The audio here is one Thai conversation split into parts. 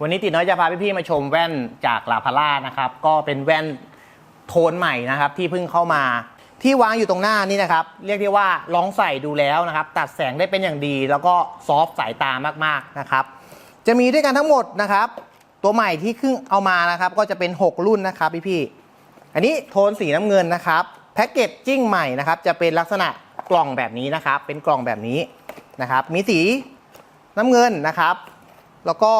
วันนี้ติดน้อยจะพาพี่ๆมาชมแว่นจากลาพาร่านะครับ ก็เป็นแว่นโทนใหม่นะครับที่เพิ่งเข้ามา ที่วางอยู่ตรงหน้านี่นะครับ เรียกได้ว่าลองใส่ดูแล้วนะครับ ตัดแสงได้เป็นอย่างดี แล้วก็ซอฟต์สายตามากๆนะครับ จะมีด้วยกันทั้งหมดนะครับ ตัวใหม่ที่ขึ้นเอามานะครับ ก็จะเป็น 6 รุ่นนะครับพี่ๆอันนี้โทนสีน้ำเงินนะครับแพ็กเกจจิ้งใหม่นะครับ จะเป็นลักษณะกล่องแบบนี้นะครับ เป็นกล่องแบบนี้นะครับ มีสีน้ำเงินนะครับ แล้วก็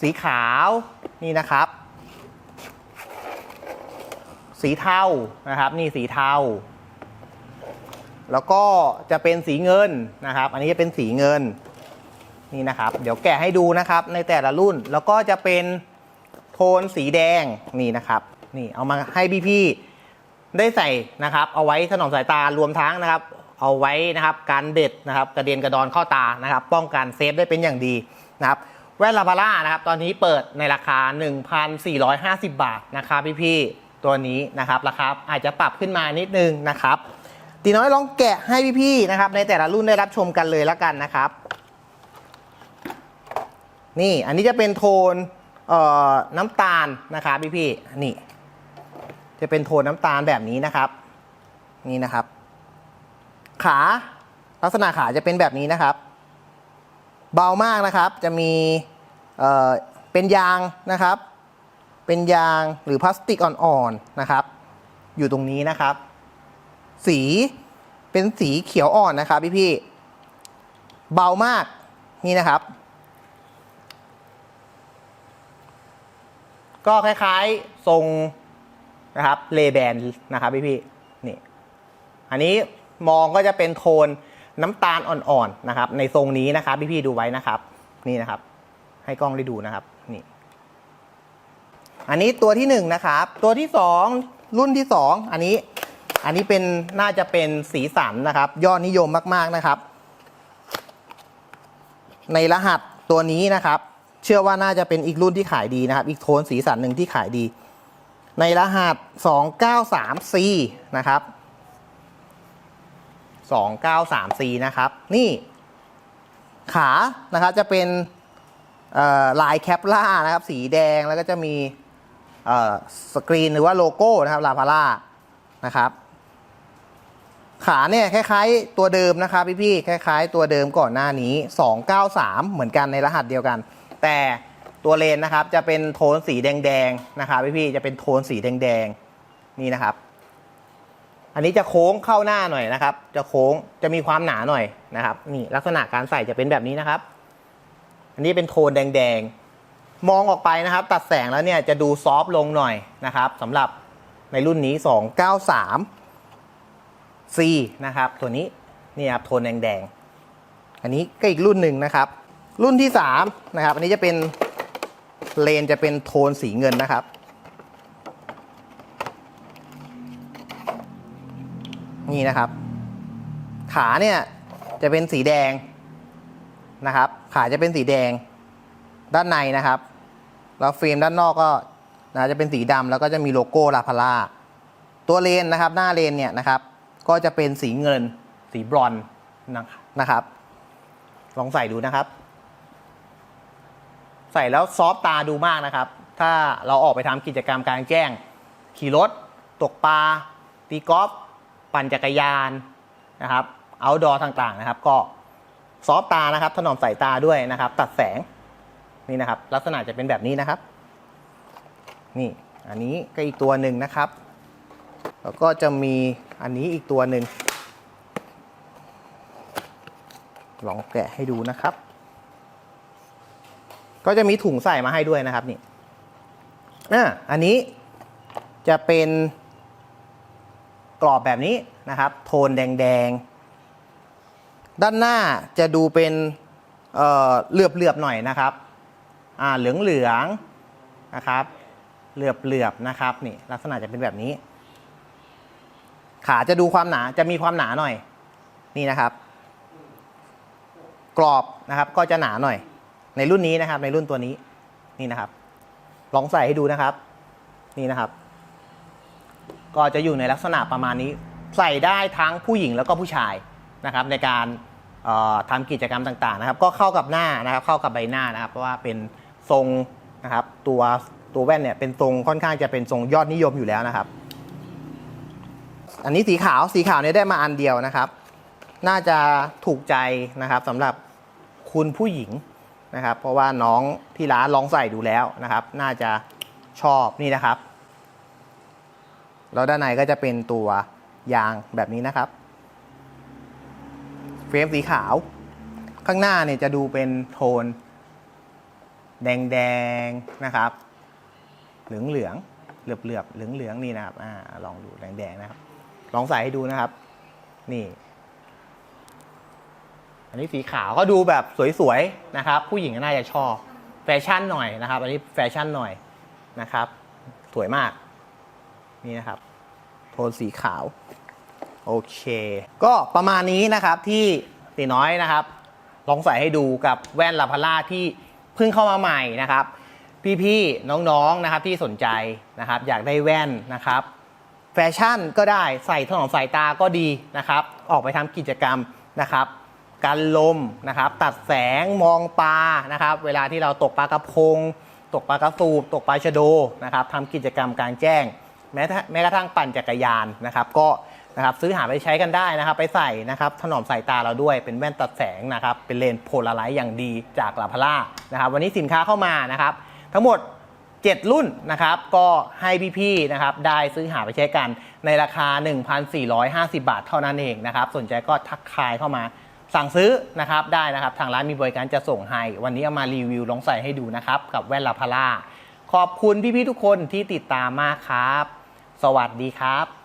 สีขาวนี่นะครับ สีเทานะครับ นี่สีเทาแล้วก็จะเป็นสีเงินนะครับ อันนี้จะเป็นสีเงินนี่นะครับ เดี๋ยวแกะให้ดูนะครับ ในแต่ละรุ่นแล้วก็จะเป็นโทนสีแดงนี่นะครับ นี่เอามาให้พี่ๆได้ใส่นะครับ เอาไว้ถนอมสายตารวมทั้งนะครับ เอาไว้นะครับการเด็ดนะครับ กระเด็นกระดอนเข้าตานะครับ ป้องกันเซฟได้เป็นอย่างดีนะครับ แว่นลาพาร่านะครับ ตอนนี้เปิดในราคา 1,450 บาทนะครับพี่ๆตัวนี้นะครับราคาอาจจะปรับขึ้นมานิดนึงนะครับตีน้อยลองแกะให้พี่ๆนะครับ ในแต่ละรุ่นได้รับชมกันเลยแล้วกันนะครับ นี่อันนี้จะเป็นโทนเอ่อน้ำตาลนะครับพี่ๆนี่ จะเป็นโทนน้ำตาลแบบนี้นะครับ นี่นะครับ ขาลักษณะขาจะเป็นแบบนี้นะครับ เบามากนะครับ จะมีเเป็นยางนะครับ เป็นยางหรือพลาสติกอ่อนๆนะครับ อยู่ตรงนี้นะครับ สีเป็นสีเขียวอ่อนนะครับพี่ๆเบามากนี่นะครับ ก็คล้ายๆทรงนะครับเลแบนนะครับพี่ๆนี่อันนี้มองก็จะเป็นโทน น้ำตาลอ่อนๆนะครับในทรงนี้นะครับพี่ๆดูไว้นะครับนี่นะครับ ให้กล้องได้ดูนะครับนี่อันนี้ตัวที่หนึ่งนะครับตัวที่สองรุ่นที่สองอันนี้อันนี้เป็นน่าจะเป็นสีสันนะครับ ยอดนิยมมากๆนะครับ ในรหัสตัวนี้นะครับ เชื่อว่าน่าจะเป็นอีกรุ่นที่ขายดีนะครับ อีกโทนสีสันหนึ่งที่ขายดี ในรหัส 293C นะครับ 293C นะครับ นี่ขานะครับจะเป็นลายแคปล่านะครับ สีแดงแล้วก็จะมีสกรีนหรือว่าโลโก้นะครับลาพาร่านะครับขาเนี่ยคล้าย ๆ ตัวเดิมนะครับพี่ๆคล้าย ๆ ตัวเดิมก่อนหน้านี้ 293 เหมือนกันในรหัสเดียวกัน แต่ตัวเลนนะครับจะเป็นโทนสีแดงๆนะครับพี่ๆจะเป็นโทนสีแดงๆนี่นะครับ อันนี้จะโค้งเข้าหน้าหน่อยนะครับ จะโค้งจะมีความหนาหน่อยนะครับ นี่ลักษณะการใส่จะเป็นแบบนี้นะครับ อันนี้เป็นโทนแดงๆ มองออกไปนะครับ ตัดแสงแล้วเนี่ยจะดูซอฟต์ลงหน่อยนะครับสำหรับในรุ่นนี้ 293 C นะครับ ตัวนี้นี่ครับโทนแดงๆ อันนี้ก็อีกรุ่นหนึ่งนะครับ รุ่นที่3นะครับ อันนี้จะเป็นเลนจะเป็นโทนสีเงินนะครับ นี่นะครับ ขาเนี่ยจะเป็นสีแดงนะครับ ขาจะเป็นสีแดงด้านในนะครับ แล้วเฟรมด้านนอกก็นะจะเป็นสีดำแล้วก็จะมีโลโก้ลาพาร่าตัวเลนนะครับ หน้าเลนเนี่ยนะครับ ก็จะเป็นสีเงิน สีบรอนนะครับ ลองใส่ดูนะครับ ใส่แล้วซอฟต์ตาดูมากนะครับ ถ้าเราออกไปทำกิจกรรมกลางแจ้ง ขี่รถ ตกปลาตีกอล์ฟ ปั่นจักรยานนะครับเอาดอต่างๆนะครับ ก็ซอฟต์ตานะครับ ถนอมสายตาด้วยนะครับ ตัดแสงนี่นะครับ ลักษณะจะเป็นแบบนี้นะครับ นี่อันนี้ก็อีกตัวหนึ่งนะครับ แล้วก็จะมีอันนี้อีกตัวหนึ่งลองแกะให้ดูนะครับ ก็จะมีถุงใส่มาให้ด้วยนะครับนี่อ่าอันนี้จะเป็น กรอบแบบนี้นะครับ โทนแดงๆ ด้านหน้าจะดูเป็นเอ่อเหลือบๆหน่อยนะครับอ่าเหลืองๆนะครับ เหลือบๆนะครับนี่ลักษณะจะเป็นแบบนี้ ขาจะดูความหนาจะมีความหนาหน่อยนี่นะครับ กรอบนะครับก็จะหนาหน่อย ในรุ่นนี้นะครับ ในรุ่นตัวนี้นี่นะครับ ลองใส่ให้ดูนะครับ นี่นะครับ ก็จะอยู่ในลักษณะประมาณนี้ใส่ได้ทั้งผู้หญิงแล้วก็ผู้ชายนะครับในการเอ่อทำกิจกรรมต่างๆนะครับก็เข้ากับหน้านะครับเข้ากับใบหน้านะครับเพราะว่าเป็นทรงนะครับตัวตัวแว่นเนี่ยเป็นทรงค่อนข้างจะเป็นทรงยอดนิยมอยู่แล้วนะครับ อันนี้สีขาวสีขาวเนี่ยได้มาอันเดียวนะครับ น่าจะถูกใจนะครับสำหรับคุณผู้หญิงนะครับ เพราะว่าน้องที่ร้านลองใส่ดูแล้วนะครับ น่าจะชอบนี่นะครับ แล้วด้านในก็จะเป็นตัวยางแบบนี้นะครับ เฟรมสีขาว ข้างหน้าเนี่ยจะดูเป็นโทน แดงแดงๆนะครับ เหลืองเหลืองเหลือบเหลือบเหลืองเหลืองนี่นะครับอ่าลองดูแดงแดงๆนะครับ ลองใส่ให้ดูนะครับ นี่ อันนี้สีขาวก็ดูแบบสวยๆนะครับ ผู้หญิงน่าจะชอบ แฟชั่นหน่อยนะครับ อันนี้แฟชั่นหน่อยนะครับ สวยมาก นี่นะครับ โทนสีขาว โอเค ก็ประมาณนี้นะครับที่ตีน้อยนะครับ ลองใส่ให้ดูกับแว่นลาพาร่าที่เพิ่งเข้ามาใหม่นะครับ พี่ๆน้องๆนะครับที่สนใจนะครับ อยากได้แว่นนะครับ แฟชั่นก็ได้ใส่ถนอมสายตาก็ดีนะครับ ออกไปทำกิจกรรมนะครับกันลมนะครับ ตัดแสงมองปลานะครับ เวลาที่เราตกปลากระพง ตกปลากระสูบตกปลาชะโดนะครับทำกิจกรรมกลางแจ้ง แม้แม้กระทั่งปั่นจักรยานนะครับ ก็นะครับซื้อหาไปใช้กันได้นะครับ ไปใส่นะครับถนอมสายตาเราด้วยเป็นแว่นตัดแสงนะครับ เป็นเลนส์โพลาไรต์อย่างดีจากลาพาร่านะครับ วันนี้สินค้าเข้ามานะครับ ทั้งหมด 7 รุ่นนะครับ ก็ให้พี่ๆนะครับได้ซื้อหาไปใช้กันในราคา 1,450 บาทเท่านั้นเองนะครับ สนใจก็ทักทายเข้ามาสั่งซื้อนะครับได้นะครับ ทางร้านมีบริการจะส่งให้ วันนี้เอามารีวิวลองใส่ให้ดูนะครับ กับแว่นลาพาร่าขอบคุณพี่ๆทุกคนที่ติดตามมากครับ สวัสดีครับ